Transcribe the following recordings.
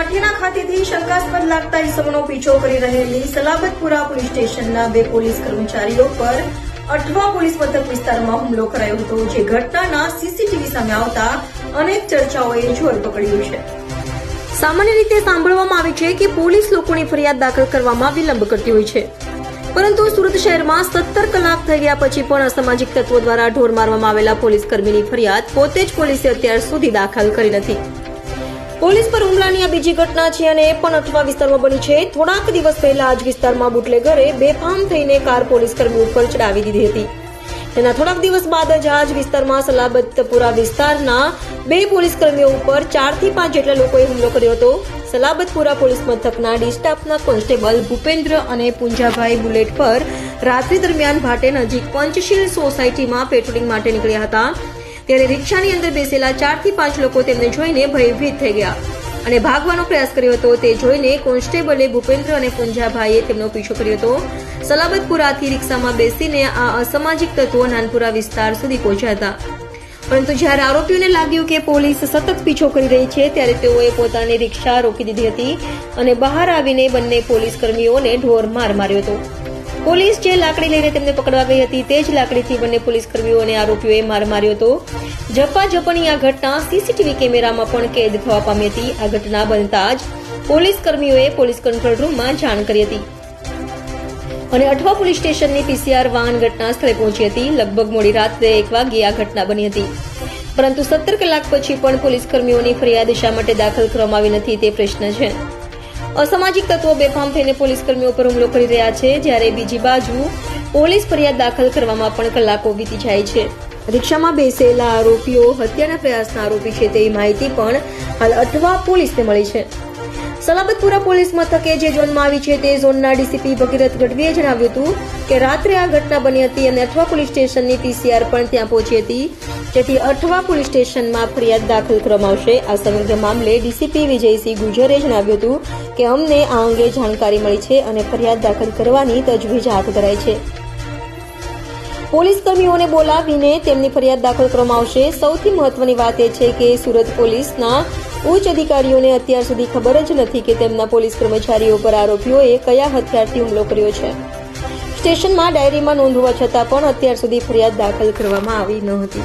મોઢેરા ખાતેથી શંકાસ્પદ લાગતા ઇસમોનો પીછો કરી રહેલી સલાબતપુરા પોલીસ સ્ટેશનના બે પોલીસ કર્મચારીઓ પર અઠવા પોલીસ મથક વિસ્તારમાં હુમલો કરાયો હતો જે ઘટનાના સીસીટીવી સામે આવતા અનેક ચર્ચાઓએ જોર પકડ્યું છે સામાન્ય રીતે સાંભળવામાં આવે છે કે પોલીસ લોકોની ફરિયાદ દાખલ કરવામાં વિલંબ કરતી હોય છે પરંતુ સુરત શહેરમાં સત્તર કલાક થઈ ગયા પછી પણ અસામાજિક તત્વો દ્વારા ઢોર મારવામાં આવેલા પોલીસ કર્મીની ફરિયાદ પોતે જ પોલીસે અત્યાર સુધી દાખલ કરી નથી પોલીસ પર હુમલાની આ બીજી ઘટના છે અને એ પણ અઠવા વિસ્તારમાં બની છે થોડાક દિવસ પહેલા આજ વિસ્તારમાં બુટલેગરે બેફામ થઈને કાર પોલીસ કર્મી ઉપર ચડાવી દીધી હતી તેના થોડાક દિવસ બાદ જ આજ વિસ્તારમાં સલાબતપુરા વિસ્તારના બે પોલીસ કર્મીઓ ઉપર ચારથી પાંચ જેટલા લોકોએ હુમલો કર્યો હતો સલાબતપુરા પોલીસ મથકના ડિસ્ટાફના કોન્સ્ટેબલ ભૂપેન્દ્ર અને પુંજાભાઈ બુલેટ પર રાત્રિ દરમિયાન ભાટે નજીક પંચશીલ સોસાયટીમાં પેટ્રોલિંગ માટે નીકળ્યા હતા ત્યારે રિક્ષાની અંદર બેસેલા ચારથી પાંચ લોકો તેમને જોઈને ભયભીત થઈ ગયા અને ભાગવાનો પ્રયાસ કર્યો હતો તે જોઈને કોન્સ્ટેબલે ભૂપેન્દ્ર અને પુંજાભાઈએ તેમનો પીછો કર્યો હતો સલાબતપુરાથી રિક્ષામાં બેસીને આ અસામાજિક તત્વો નાનપુરા વિસ્તાર સુધી પહોંચ્યા હતા પરંતુ જ્યારે આરોપીઓને લાગ્યું કે પોલીસ સતત પીછો કરી રહી છે ત્યારે તેઓએ પોતાની રિક્ષા રોકી દીધી હતી અને બહાર આવીને બંને પોલીસ કર્મીઓને ઢોર માર માર્યો હતો પોલીસ જે લાકડી લઈને તેમને પકડવા ગઈ હતી તે જ લાકડીથી બંને પોલીસ કર્મીઓ અને આરોપીઓએ માર માર્યો હતો જપ્પા જપ્પાની આ ઘટના સીસીટીવી કેમેરામાં પણ કેદ થવા પામી હતી આ ઘટના બનતા જ પોલીસ કર્મીઓએ પોલીસ કંટ્રોલ રૂમમાં જાણ કરી હતી અને અઠવા પોલીસ સ્ટેશનની પીસીઆર વાહન ઘટના સ્થળે પહોંચી હતી લગભગ મોડી રાત્રે એક વાગે આ ઘટના બની હતી પરંતુ સત્તર કલાક પછી પણ પોલીસ કર્મીઓની ફરિયાદ શા માટે દાખલ કરવામાં આવી નથી તે પ્રશ્ન છે અસામાજિક તત્વો બેફામ થઈને પોલીસ કર્મીઓ પર હુમલો કરી રહ્યા છે જ્યારે બીજી બાજુ પોલીસ ફરિયાદ દાખલ કરવામાં પણ કલાકો વીતી જાય છે રિક્ષામાં બેસેલા આરોપીઓ હત્યાના પ્રયાસના આરોપી છે તેવી માહિતી પણ હાલ અથવા પોલીસને મળી છે સલામતપુરા પોલીસ મથકે જે ઝોનમાં આવી છે તે ઝોનના ડીસીપી ભગીરથ ગઢવીએ જણાવ્યું હતું કે રાત્રે આ ઘટના બની હતી અને અઠવા પોલીસ સ્ટેશનની પીસીઆર પણ ત્યાં પહોંચી હતી જેથી અઠવા પોલીસ સ્ટેશનમાં ફરિયાદ દાખલ કરવામાં આવશે આ સમગ્ર મામલે ડીસીપી વિજયસિંહ ગુજરે જણાવ્યું હતું કે અમને આ અંગે જાણકારી મળી છે અને ફરિયાદ દાખલ કરવાની તજવીજ હાથ ધરાઈ છે પોલીસ કર્મીઓને બોલાવીને તેમની ફરિયાદ દાખલ કરવામાં આવશે સૌથી મહત્વની વાત એ છે કે સુરત પોલીસના उच्च अधिकारियों ने हत्या સુધી ખબર જ નથી કે તેમના પોલીસ કર્મચારીઓ પર આરોપીઓએ કયા હત્યાટીય હુમલો કર્યો છે સ્ટેશનમાં ડાયરીમાં નોંધുവછતા પણ અત્યાર સુધી ફરિયાદ दाखल કરવામાં આવી ન હતી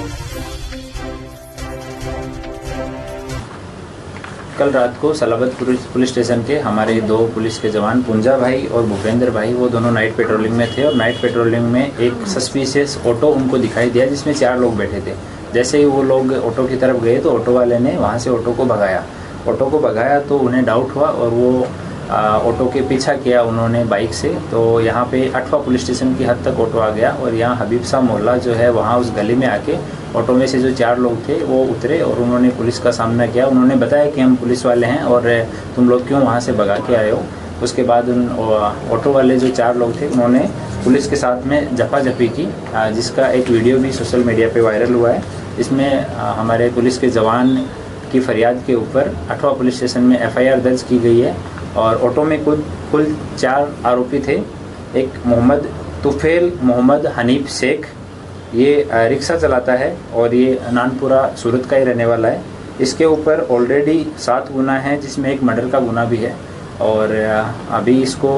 ગઈ રાત કો સલાબત પોલીસ સ્ટેશન કે ہمارے 2 પોલીસ કે જવાન પુંજાભાઈ ઓર ભુપેન્દ્રભાઈ વો દોનો નાઈટ પેટ્રોલિંગ મેં થે ઓર નાઈટ પેટ્રોલિંગ મેં એક સસ્પીશસ ઓટો ઉનકો દેખાઈ દેયા જિસમે 4 લોગ બેઠે થે जैसे ही वो लोग ऑटो की तरफ गए तो ऑटो वाले ने वहाँ से ऑटो को भगाया ऑटो को भगाया तो उन्हें डाउट हुआ और वो ऑटो के पीछा किया उन्होंने बाइक से तो यहाँ पे अठवा पुलिस स्टेशन की हद तक ऑटो आ गया और यहाँ हबीब शाह मोहल्ला जो है वहाँ उस गली में आके ऑटो में से जो चार लोग थे वो उतरे और उन्होंने पुलिस का सामना किया उन्होंने बताया कि हम पुलिस वाले हैं और तुम लोग क्यों वहाँ से भगा के आए हो उसके बाद उन ऑटो वाले जो चार लोग थे उन्होंने पुलिस के साथ में जफी की जिसका एक वीडियो भी सोशल मीडिया पे वायरल हुआ है इसमें हमारे पुलिस के जवान की फरियाद के ऊपर अठवा पुलिस स्टेशन में एफआईआर दर्ज की गई है और ऑटो में कुल कुल चार आरोपी थे एक मोहम्मद तुफेल मोहम्मद हनीफ शेख ये रिक्शा चलाता है और ये नानपुरा सूरत का ही रहने वाला है इसके ऊपर ऑलरेडी सात गुना है जिसमें एक मर्डर का गुना भी है और अभी इसको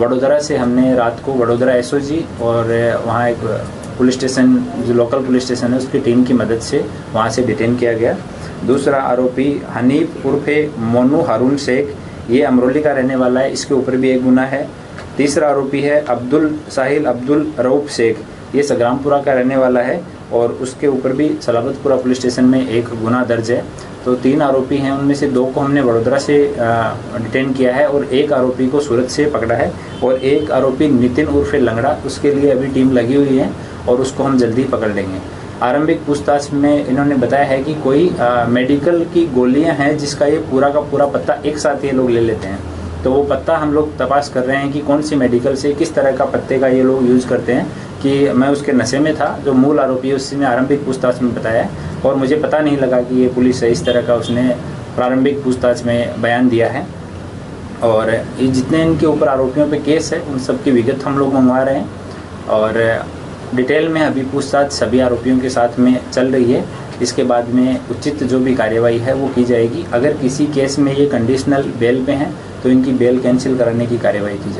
वडोदरा से हमने रात को वडोदरा एसओजी और वहाँ एक पुलिस स्टेशन जो लोकल पुलिस स्टेशन है उसकी टीम की मदद से वहाँ से डिटेन किया गया दूसरा आरोपी हनीफ उर्फे मोनू हारून शेख ये अमरोली का रहने वाला है इसके ऊपर भी एक गुना है तीसरा आरोपी है अब्दुल साहिल अब्दुल रऊफ शेख ये सग्रामपुरा का रहने वाला है और उसके ऊपर भी सलाबतपुरा पुलिस स्टेशन में एक गुना दर्ज है तो तीन आरोपी हैं उनमें से दो को हमने वडोदरा से डिटेन किया है और एक आरोपी को सूरत से पकड़ा है और एक आरोपी नितिन उर्फे लंगड़ा उसके लिए अभी टीम लगी हुई है और उसको हम जल्दी पकड़ लेंगे आरंभिक पूछताछ में इन्होंने बताया है कि कोई आ, मेडिकल की गोलियां हैं जिसका ये पूरा का पूरा पत्ता एक साथ ये लोग ले लेते हैं तो वो पत्ता हम लोग तपास कर रहे हैं कि कौन सी मेडिकल से किस तरह का पत्ते का ये लोग यूज़ करते हैं कि मैं उसके नशे में था जो मूल आरोपी है उसने आरंभिक पूछताछ में बताया और मुझे पता नहीं लगा कि ये पुलिस है इस तरह का उसने प्रारंभिक पूछताछ में बयान दिया है और ये जितने इनके ऊपर आरोपियों पे केस है उन सबकी विगत हम लोग मंगवा रहे हैं और डिटेल में अभी पूछताछ सभी आरोपियों के साथ में चल रही है इसके बाद में उचित जो भी कार्यवाही है वो की जाएगी अगर किसी केस में ये कंडीशनल बेल पे हैं तो इनकी बेल कैंसिल कराने की कार्यवाही की जाएगी